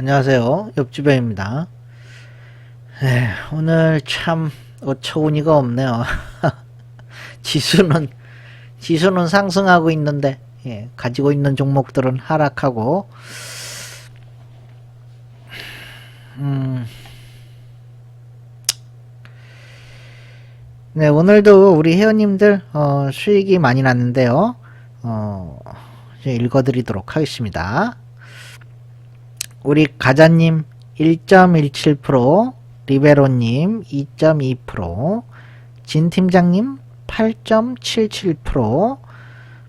안녕하세요. 옆주변입니다. 에, 오늘 참 어처구니가 없네요. 지수는 지수는 상승하고 있는데 예, 가지고 있는 종목들은 하락하고 음, 네 오늘도 우리 회원님들 어, 수익이 많이 났는데요. 어, 읽어드리도록 하겠습니다. 우리 가자님 1.17%, 리베로님 2.2%, 진 팀장님 8.77%,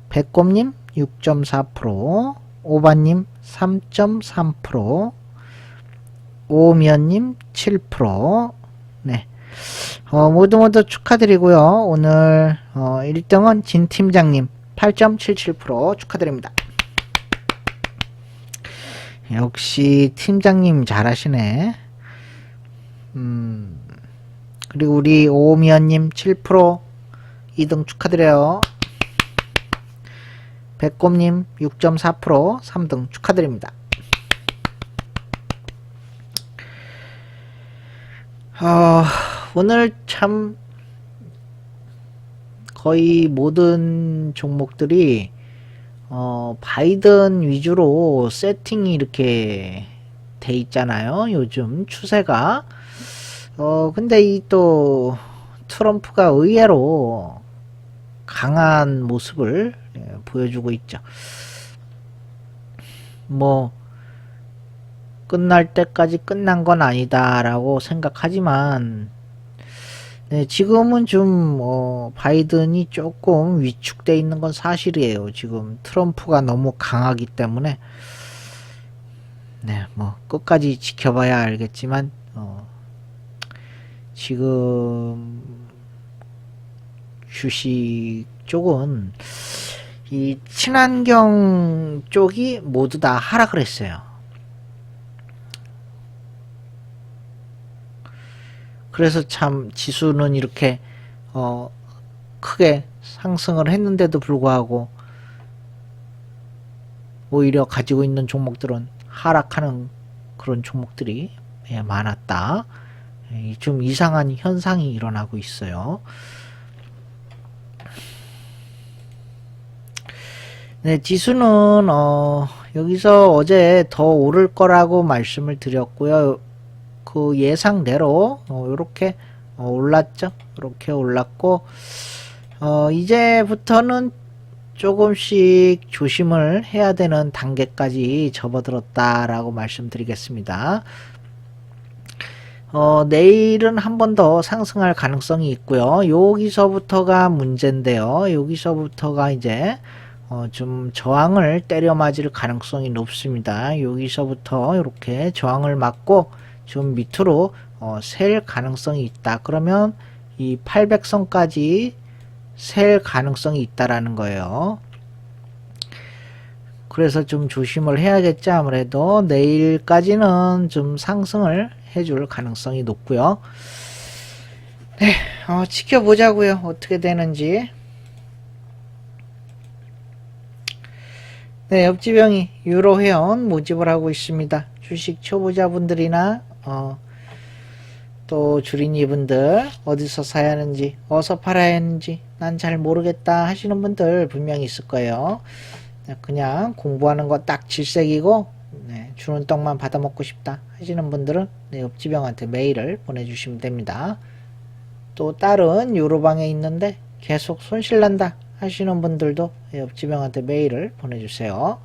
백곰님 6.4%, 오바님 3.3%, 오미연님 7%, 네. 어, 모두 모두 축하드리고요. 오늘 어, 1등은 진 팀장님 8.77% 축하드립니다. 역시 팀장님 잘하시네. 음, 그리고 우리 오미연님 7% 2등 축하드려요. 백곰님 6.4% 3등 축하드립니다. 어, 오늘 참 거의 모든 종목들이 어, 바이든 위주로 세팅이 이렇게 돼 있잖아요. 요즘 추세가. 어, 근데 이 또 트럼프가 의외로 강한 모습을 예, 보여주고 있죠. 뭐, 끝날 때까지 끝난 건 아니다라고 생각하지만, 네, 지금은 좀, 어, 바이든이 조금 위축돼 있는 건 사실이에요. 지금 트럼프가 너무 강하기 때문에, 네, 뭐, 끝까지 지켜봐야 알겠지만, 어, 지금, 주식 쪽은, 이 친환경 쪽이 모두 다 하락을 했어요. 그래서 참 지수는 이렇게 어 크게 상승을 했는데도 불구하고 오히려 가지고 있는 종목들은 하락하는 그런 종목들이 예, 많았다. 예, 좀 이상한 현상이 일어나고 있어요. 네, 지수는 어 여기서 어제 더 오를 거라고 말씀을 드렸고요. 그 예상대로 어, 이렇게 어, 올랐죠. 이렇게 올랐고 어, 이제부터는 조금씩 조심을 해야 되는 단계까지 접어들었다라고 말씀드리겠습니다. 어, 내일은 한 번 더 상승할 가능성이 있고요. 여기서부터가 문제인데요. 여기서부터가 이제 어, 좀 저항을 때려 맞을 가능성이 높습니다. 여기서부터 이렇게 저항을 맞고 좀 밑으로 어, 셀 가능성이 있다. 그러면 이 800선까지 셀 가능성이 있다라는 거예요. 그래서 좀 조심을 해야겠죠. 아무래도 내일까지는 좀 상승을 해줄 가능성이 높고요. 네, 어, 지켜보자고요. 어떻게 되는지. 네, 옆지병이 유로 회원 모집을 하고 있습니다. 주식 초보자분들이나 어, 또 주린이분들 어디서 사야 하는지 어디서 팔아야 하는지 난 잘 모르겠다 하시는 분들 분명히 있을 거예요. 네, 그냥 공부하는 거 딱 질색이고 네, 주는 떡만 받아 먹고 싶다 하시는 분들은 네, 옆지병한테 메일을 보내주시면 됩니다. 또 다른 유로방에 있는데 계속 손실난다 하시는 분들도 옆지병한테 메일을 보내주세요.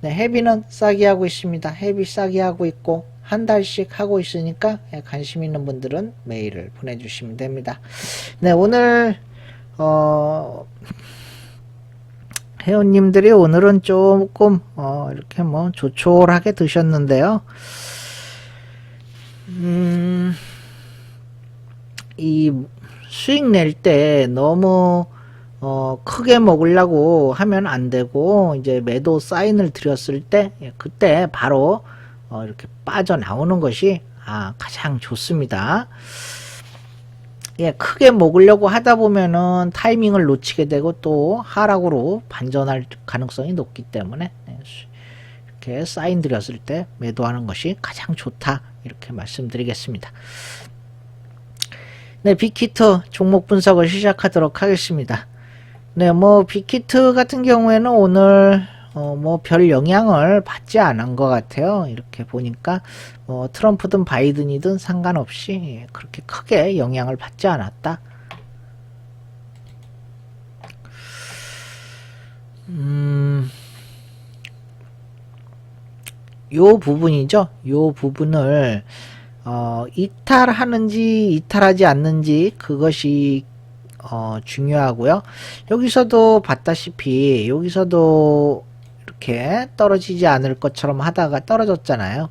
네, 헤비는 싸게 하고 있습니다. 헤비 싸게 하고 있고 한 달씩 하고 있으니까 관심 있는 분들은 메일을 보내주시면 됩니다. 네, 오늘 어, 회원님들이 오늘은 조금 어, 이렇게 뭐 조촐하게 드셨는데요. 음, 이 수익 낼 때 너무 어, 크게 먹으려고 하면 안 되고 이제 매도 사인을 드렸을 때 예, 그때 바로 어, 이렇게 빠져나오는 것이 아, 가장 좋습니다. 예, 크게 먹으려고 하다 보면은 타이밍을 놓치게 되고 또 하락으로 반전할 가능성이 높기 때문에 네, 이렇게 사인 드렸을 때 매도하는 것이 가장 좋다. 이렇게 말씀드리겠습니다. 네, 빅히트 종목 분석을 시작하도록 하겠습니다. 네, 뭐 빅히트 같은 경우에는 오늘 어, 뭐 별 영향을 받지 않은 것 같아요. 이렇게 보니까 뭐 트럼프든 바이든이든 상관없이 그렇게 크게 영향을 받지 않았다. 음, 요 부분이죠. 요 부분을 어, 이탈하는지 이탈하지 않는지 그것이 어, 중요하고요. 여기서도 봤다시피 여기서도 이렇게 떨어지지 않을 것처럼 하다가 떨어졌잖아요.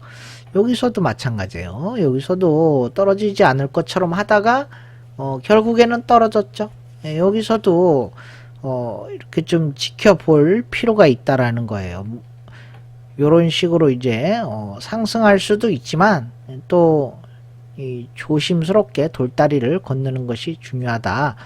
여기서도 마찬가지예요. 여기서도 떨어지지 않을 것처럼 하다가 어, 결국에는 떨어졌죠. 예, 여기서도 어, 이렇게 좀 지켜볼 필요가 있다라는 거예요. 요런 식으로 이제 어, 상승할 수도 있지만 또이 조심스럽게 돌다리를 건너는 것이 중요하다.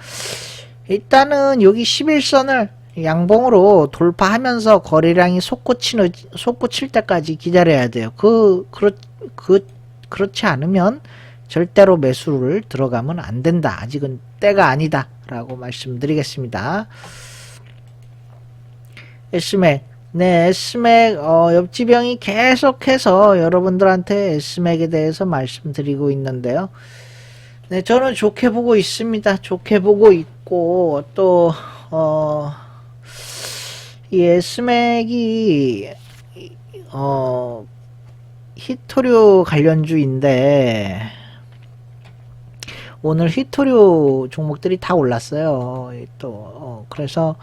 일단은 여기 11선을 양봉으로 돌파하면서 거래량이 솟구치는 솟구칠 때까지 기다려야 돼요. 그 그렇 그 그렇지 않으면 절대로 매수를 들어가면 안 된다. 아직은 때가 아니다라고 말씀드리겠습니다. 에스맥 네, 에스맥 어, 옆지병이 계속해서 여러분들한테 에스맥에 대해서 말씀드리고 있는데요. 네, 저는 좋게 보고 있습니다. 좋게 보고 있고 또 어, 이 에스맥이 어, 히토류 관련주인데 오늘 히토류 종목들이 다 올랐어요. 또 어, 그래서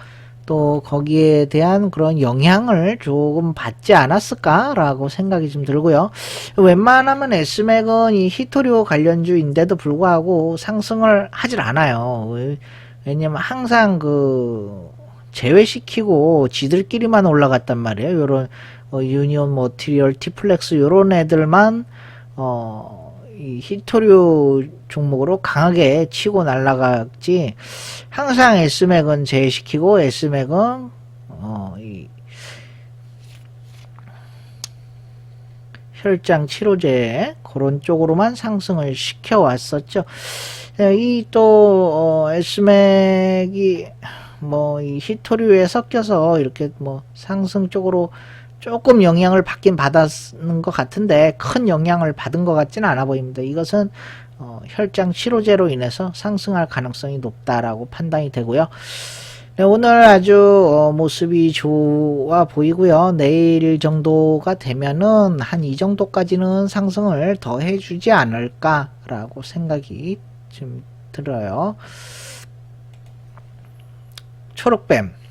또 거기에 대한 그런 영향을 조금 받지 않았을까라고 생각이 좀 들고요. 웬만하면 S맥은 이 히토류 관련주인데도 불구하고 상승을 하질 않아요. 왜냐면 항상 그 제외시키고 지들끼리만 올라갔단 말이에요. 요런 어, 유니온 모티리얼 티플렉스 요런 애들만 어, 이 히토류 종목으로 강하게 치고 날아갔지 항상 S맥은 제외시키고 S맥은 어, 이 혈장 치료제 그런 쪽으로만 상승을 시켜 왔었죠. 이 또 어, S맥이 뭐 이 히토류에 섞여서 이렇게 뭐 상승 쪽으로 조금 영향을 받긴 받았는 것 같은데 큰 영향을 받은 것 같지는 않아 보입니다. 이것은 어, 혈장 치료제로 인해서 상승할 가능성이 높다라고 판단이 되고요. 네, 오늘 아주 어, 모습이 좋아 보이고요. 내일 정도가 되면은 한 이 정도까지는 상승을 더 해주지 않을까라고 생각이 좀 들어요. 초록뱀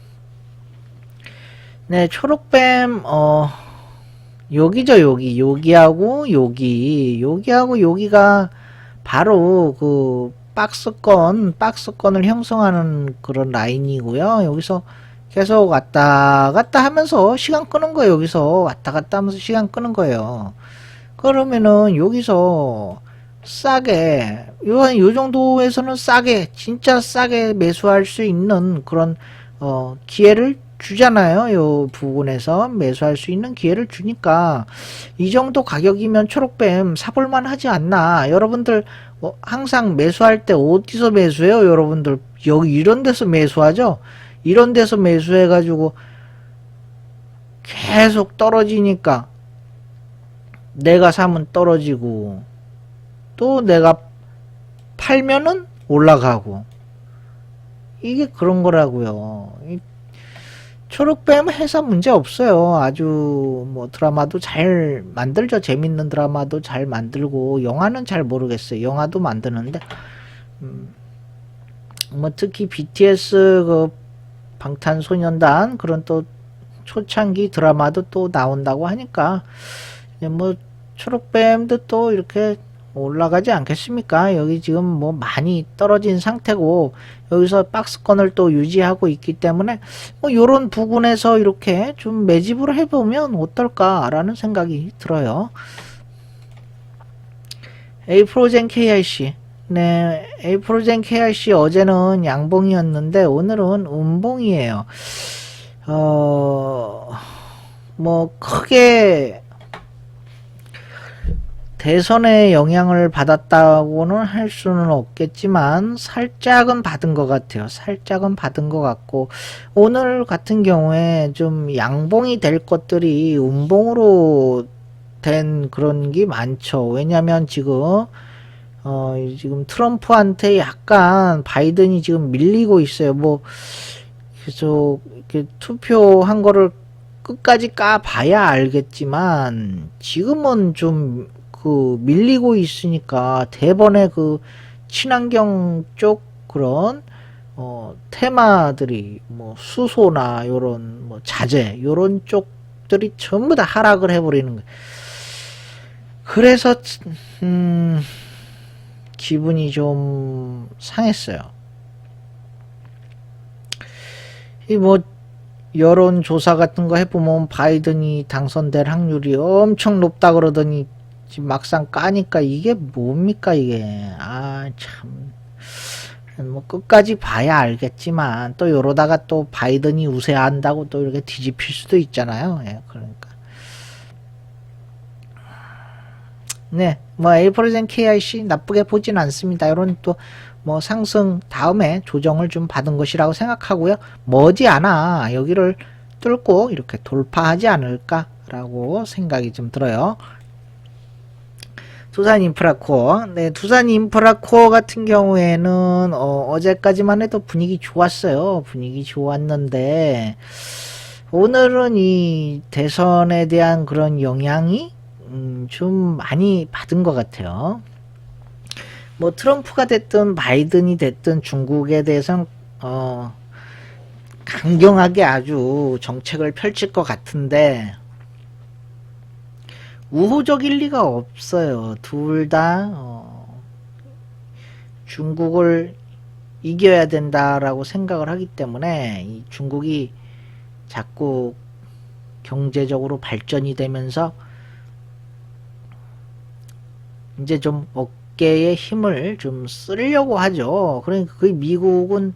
네, 초록뱀, 어, 여기죠, 여기. 여기하고 여기. 여기하고 여기가 바로 그 박스권, 박스권을 형성하는 그런 라인이고요. 여기서 계속 왔다 갔다 하면서 시간 끄는 거예요. 여기서 왔다 갔다 하면서 시간 끄는 거예요. 그러면은 여기서 싸게, 요, 요 정도에서는 싸게, 진짜 싸게 매수할 수 있는 그런, 어, 기회를 주잖아요. 요 부분에서 매수할 수 있는 기회를 주니까 이 정도 가격이면 초록뱀 사볼만 하지 않나. 여러분들 어, 항상 매수할 때 어디서 매수해요? 여러분들 여기 이런 데서 매수하죠? 이런 데서 매수해 가지고 계속 떨어지니까 내가 사면 떨어지고 또 내가 팔면은 올라가고 이게 그런 거라고요. 초록뱀 회사 문제 없어요. 아주 뭐 드라마도 잘 만들죠. 재밌는 드라마도 잘 만들고 영화는 잘 모르겠어요. 영화도 만드는데 음, 뭐 특히 BTS 그 방탄소년단 그런 또 초창기 드라마도 또 나온다고 하니까 뭐 초록뱀도 또 이렇게 올라가지 않겠습니까? 여기 지금 뭐 많이 떨어진 상태고 여기서 박스권을 또 유지하고 있기 때문에 뭐 요런 부분에서 이렇게 좀 매집을 해보면 어떨까라는 생각이 들어요. 에이프로젠 KIC 네, 에이프로젠 KIC 어제는 양봉이었는데 오늘은 음봉이에요. 어... 뭐 크게 대선에 영향을 받았다고는 할 수는 없겠지만 살짝은 받은 것 같아요. 살짝은 받은 것 같고 오늘 같은 경우에 좀 양봉이 될 것들이 음봉으로 된 그런 게 많죠. 왜냐면 지금 어 지금 트럼프한테 약간 바이든이 지금 밀리고 있어요. 뭐 계속 이렇게 투표한 거를 끝까지 까봐야 알겠지만 지금은 좀 그 밀리고 있으니까 대번에 그 친환경 쪽 그런 어 테마들이 뭐 수소나 요런 뭐 자재 요런 쪽들이 전부 다 하락을 해버리는 거예요. 그래서 음 기분이 좀 상했어요. 이 뭐 여론조사 같은 거 해보면 바이든이 당선될 확률이 엄청 높다 그러더니 지금 막상 까니까 이게 뭡니까 이게 아 참 뭐 끝까지 봐야 알겠지만 또 이러다가 또 바이든이 우세한다고 또 이렇게 뒤집힐 수도 있잖아요. 예, 그러니까 네, 뭐 A%젠 KIC 나쁘게 보진 않습니다. 이런 또 뭐 상승 다음에 조정을 좀 받은 것이라고 생각하고요. 머지않아 여기를 뚫고 이렇게 돌파하지 않을까라고 생각이 좀 들어요. 두산 인프라코어. 네, 두산 인프라코어 같은 경우에는 어, 제까지만 해도 분위기 좋았어요. 분위기 좋았는데 오늘은 이 대선에 대한 그런 영향이 음, 좀 많이 받은 것 같아요. 뭐 트럼프가 됐든 바이든이 됐든 중국에 대해서는 어, 강경하게 아주 정책을 펼칠 것 같은데 우호적일 리가 없어요. 둘다 어, 중국을 이겨야 된다라고 생각을 하기 때문에 이 중국이 자꾸 경제적으로 발전이 되면서 이제 좀 어깨에 힘을 좀 쓰려고 하죠. 그러니까 그 미국은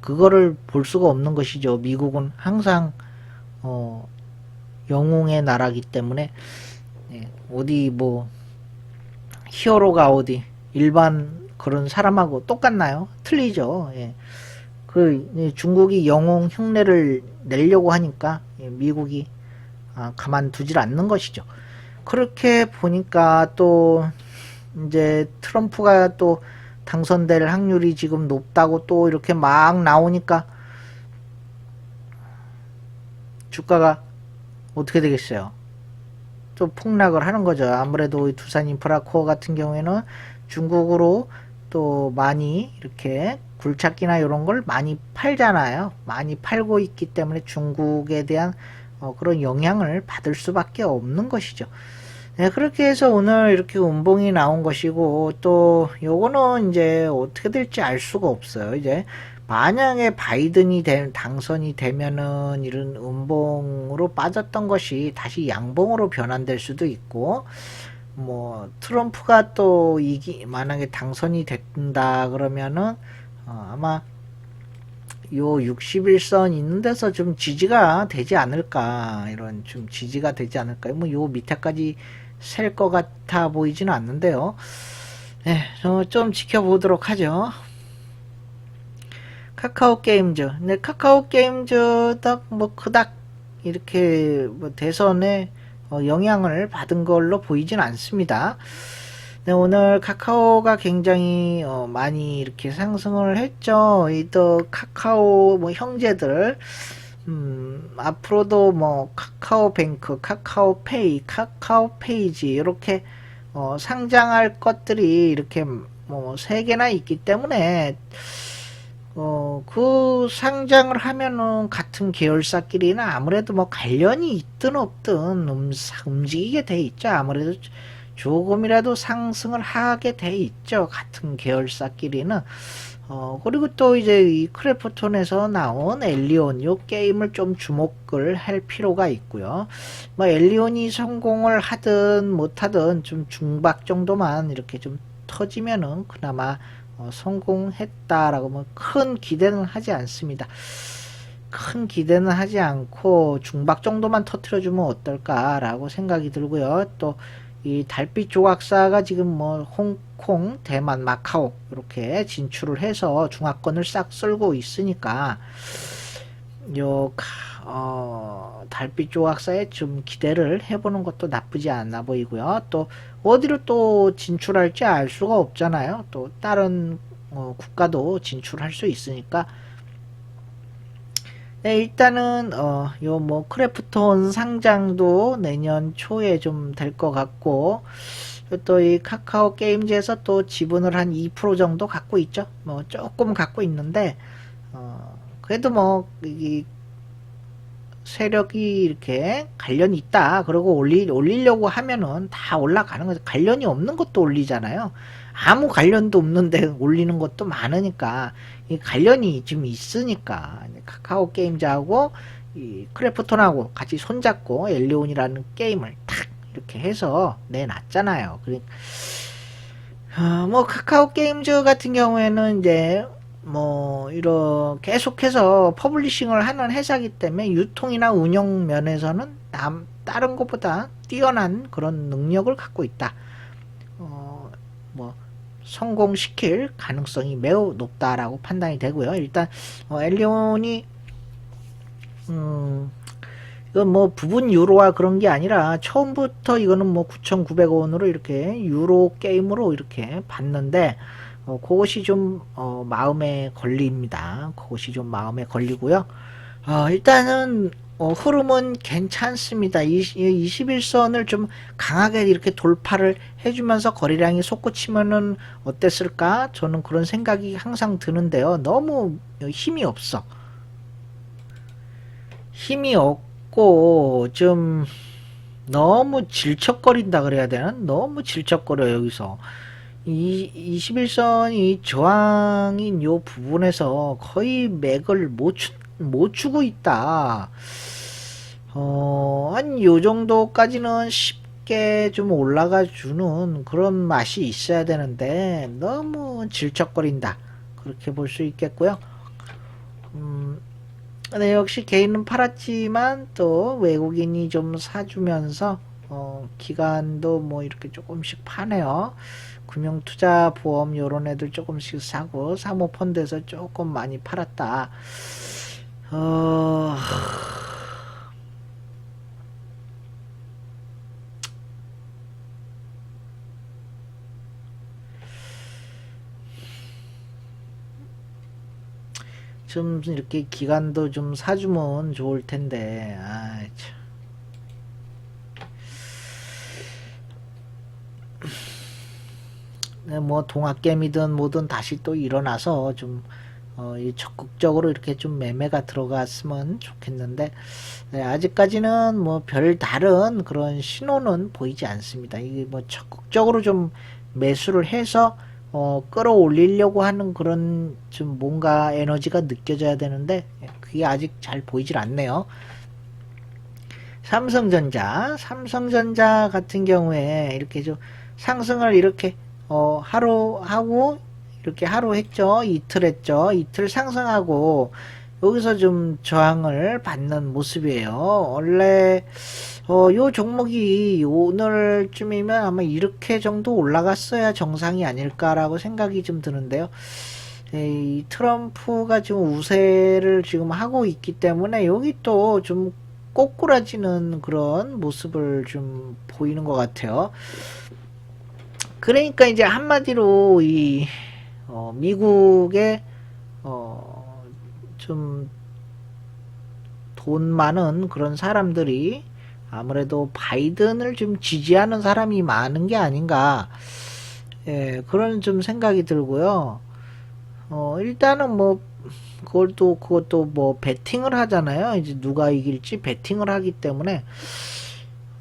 그거를 볼 수가 없는 것이죠. 미국은 항상 어, 영웅의 나라기 때문에 예, 어디 뭐 히어로가 어디 일반 그런 사람하고 똑같나요? 틀리죠. 예. 그 예, 중국이 영웅 흉내를 내려고 하니까 예, 미국이 아, 가만두질 않는 것이죠. 그렇게 보니까 또 이제 트럼프가 또 당선될 확률이 지금 높다고 또 이렇게 막 나오니까 주가가 어떻게 되겠어요? 또 폭락을 하는 거죠. 아무래도 두산 인프라 코어 같은 경우에는 중국으로 또 많이 이렇게 굴착기나 이런 걸 많이 팔잖아요. 많이 팔고 있기 때문에 중국에 대한 어, 그런 영향을 받을 수밖에 없는 것이죠. 네, 그렇게 해서 오늘 이렇게 운봉이 나온 것이고 또 요거는 이제 어떻게 될지 알 수가 없어요. 이제 만약에 바이든이 된 당선이 되면은 이런 음봉으로 빠졌던 것이 다시 양봉으로 변환될 수도 있고 뭐 트럼프가 또 이기 만약에 당선이 된다 그러면은 어, 아마 요 61선 있는 데서 좀 지지가 되지 않을까 이런 좀 지지가 되지 않을까. 뭐 요 밑에까지 셀 것 같아 보이지는 않는데요. 네, 좀 지켜보도록 하죠 카카오 게임즈. 네, 카카오 게임즈도 뭐 그닥 이렇게 뭐 대선에 어, 영향을 받은 걸로 보이진 않습니다. 네, 오늘 카카오가 굉장히 어, 많이 이렇게 상승을 했죠. 이 또 카카오 뭐 형제들 음, 앞으로도 뭐 카카오뱅크, 카카오페이, 카카오페이지 이렇게 어, 상장할 것들이 이렇게 뭐 세 개나 있기 때문에 어, 그 상장을 하면은 같은 계열사끼리는 아무래도 뭐 관련이 있든 없든 음, 움직이게 돼 있죠. 아무래도 조금이라도 상승을 하게 돼 있죠. 같은 계열사끼리는. 어, 그리고 또 이제 이 크래프톤에서 나온 엘리온 요 게임을 좀 주목을 할 필요가 있고요. 뭐 엘리온이 성공을 하든 못하든 좀 중박 정도만 이렇게 좀 터지면은 그나마 어, 성공했다라고 뭐 큰 기대는 하지 않습니다. 큰 기대는 하지 않고 중박 정도만 터트려주면 어떨까라고 생각이 들고요. 또 이 달빛 조각사가 지금 뭐 홍콩, 대만, 마카오 이렇게 진출을 해서 중화권을 싹 쓸고 있으니까 요 가- 어, 달빛 조각사에 좀 기대를 해보는 것도 나쁘지 않아 보이고요. 또 어디로 또 진출할지 알 수가 없잖아요. 또 다른 어, 국가도 진출할 수 있으니까 네, 일단은 어, 요 뭐 크래프톤 상장도 내년 초에 좀 될 것 같고 또 이 카카오 게임즈에서 또 지분을 한 2% 정도 갖고 있죠. 뭐 조금 갖고 있는데 어, 그래도 뭐 이 세력이 이렇게 관련이 있다. 그러고 올리 올리려고 하면은 다 올라가는 거죠. 관련이 없는 것도 올리잖아요. 아무 관련도 없는데 올리는 것도 많으니까 이 관련이 지금 있으니까 카카오 게임즈하고 이 크래프톤하고 같이 손잡고 엘리온이라는 게임을 탁 이렇게 해서 내놨잖아요. 그러니까 어, 뭐 카카오 게임즈 같은 경우에는 이제 뭐 이런 계속해서 퍼블리싱을 하는 회사기 때문에 유통이나 운영 면에서는 남 다른 것보다 뛰어난 그런 능력을 갖고 있다. 어, 뭐 성공시킬 가능성이 매우 높다라고 판단이 되고요. 일단 어, 엘리온이 음, 이건 뭐 부분 유로화 그런 게 아니라 처음부터 이거는 뭐 9,900원으로 이렇게 유로 게임으로 이렇게 봤는데 어, 그것이 좀 어, 마음에 걸립니다. 그것이 좀 마음에 걸리고요. 어, 일단은 어, 흐름은 괜찮습니다. 이, 21선을 좀 강하게 이렇게 돌파를 해주면서 거래량이 솟구치면은 어땠을까? 저는 그런 생각이 항상 드는데요. 너무 힘이 없어. 힘이 없고 좀 너무 질척거린다 그래야 되나? 너무 질척거려 여기서. 이 21선이 저항인 요 부분에서 거의 맥을 못, 주, 못 주고 있다. 어, 한 요 정도까지는 쉽게 좀 올라가 주는 그런 맛이 있어야 되는데 너무 질척거린다. 그렇게 볼 수 있겠고요. 음, 네, 역시 개인은 팔았지만 또 외국인이 좀 사주면서 어, 기간도 뭐 이렇게 조금씩 파네요. 금융투자보험 요런 애들 조금씩 사고 사모펀드에서 조금 많이 팔았다. 어... 좀 이렇게 기간도 좀 사주면 좋을 텐데, 아 참. 네, 뭐 동학개미든 뭐든 다시 또 일어나서 좀 어, 이 적극적으로 이렇게 좀 매매가 들어갔으면 좋겠는데 네, 아직까지는 뭐 별 다른 그런 신호는 보이지 않습니다. 이게 뭐 적극적으로 좀 매수를 해서 어, 끌어올리려고 하는 그런 좀 뭔가 에너지가 느껴져야 되는데 그게 아직 잘 보이질 않네요. 삼성전자, 삼성전자 같은 경우에 이렇게 좀 상승을 이렇게 어, 하루 하고 이렇게 하루 했죠. 이틀 했죠. 이틀 상승하고 여기서 좀 저항을 받는 모습이에요. 원래 어, 요 종목이 오늘쯤이면 아마 이렇게 정도 올라갔어야 정상이 아닐까라고 생각이 좀 드는데요. 이 트럼프가 지금 우세를 지금 하고 있기 때문에 여기 또 좀 꼬꾸라지는 그런 모습을 좀 보이는 것 같아요. 그러니까 이제 한마디로 이 어, 미국의 어, 좀 돈 많은 그런 사람들이 아무래도 바이든을 좀 지지하는 사람이 많은 게 아닌가 예, 그런 좀 생각이 들고요. 어, 일단은 뭐 그걸 또 그것도 뭐 베팅을 하잖아요. 이제 누가 이길지 베팅을 하기 때문에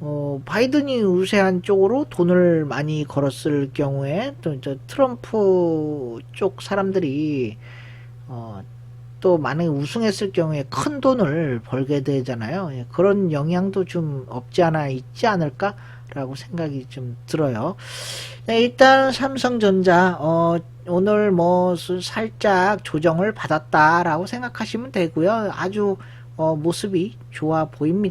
어, 바이든이 우세한 쪽으로 돈을 많이 걸었을 경우에 또 이제 트럼프 쪽 사람들이 어, 또 만약에 우승했을 경우에 큰 돈을 벌게 되잖아요. 예, 그런 영향도 좀 없지 않아 있지 않을까? 라고 생각이 좀 들어요. 네, 일단 삼성전자 어, 오늘 뭐 수- 살짝 조정을 받았다라고 생각하시면 되고요. 아주 어, 모습이 좋아 보입니다.